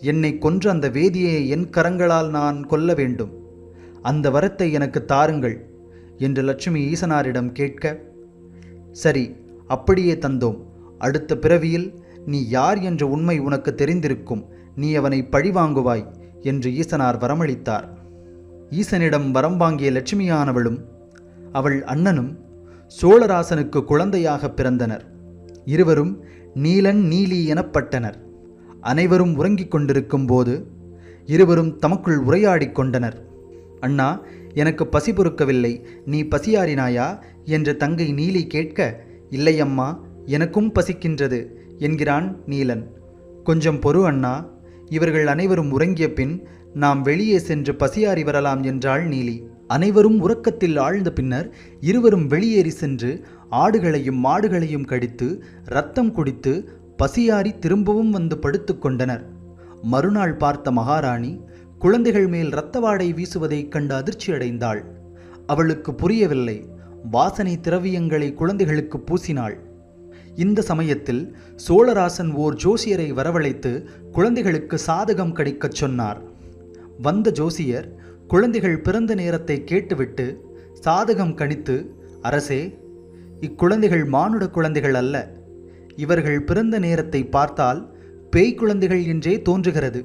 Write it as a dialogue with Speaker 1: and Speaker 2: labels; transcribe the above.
Speaker 1: என்னை கொன்ற அந்த வேதியை என் கரங்களால் நான் கொல்ல வேண்டும். அந்த வரத்தை எனக்கு தாருங்கள் என்று லட்சுமி ஈசனாரிடம் கேட்க சரி அப்படியே தந்தோம். அடுத்த பிறவியில் நீ யார் என்ற உண்மை உனக்கு தெரிந்திருக்கும். நீ அவனை பழிவாங்குவாய் என்று ஈசனார் வரமளித்தார். ஈசனிடம் வரம் வாங்கிய லட்சுமியானவளும் அவள் அண்ணனும் சோழராசனுக்கு குழந்தையாக பிறந்தனர். இருவரும் நீலன் நீலி எனப்பட்டனர். அனைவரும் உறங்கிக் கொண்டிருக்கும் போது இருவரும் தமக்குள் உரையாடிக் கொண்டனர். அண்ணா எனக்கு பசி பொறுக்கவில்லை. நீ பசியாறினாயா? என்று தங்கை நீலி கேட்க இல்லையம்மா எனக்கும் பசிக்கின்றது என்கிறான் நீலன். கொஞ்சம் பொறு அண்ணா. இவர்கள் அனைவரும் உறங்கிய பின் நாம் வெளியே சென்று பசியாறி வரலாம் என்றாள் நீலி. அனைவரும் உறக்கத்தில் ஆழ்ந்த பின்னர் இருவரும் வெளியேறி சென்று ஆடுகளையும் மாடுகளையும் கடித்து ரத்தம் குடித்து பசியாறி திரும்பவும் வந்து படுத்து கொண்டனர். மறுநாள் பார்த்த மகாராணி குழந்தைகள் மேல் இரத்த வாடை வீசுவதைக் கண்டு அதிர்ச்சியடைந்தாள். அவளுக்கு புரியவில்லை. வாசனை திரவியங்களை குழந்தைகளுக்கு பூசினாள். இந்த சமயத்தில் சோழராசன் ஓர் ஜோசியரை வரவழைத்து குழந்தைகளுக்கு சாதகம் கடிக்கச் சொன்னார். வந்த ஜோசியர் குழந்தைகள் பிறந்த நேரத்தை கேட்டுவிட்டு சாதகம் கணித்து அரசே இக்குழந்தைகள் மானுட குழந்தைகள் அல்ல. இவர்கள் பிறந்த நேரத்தை பார்த்தால் பேய் குழந்தைகள் என்றே தோன்றுகிறது.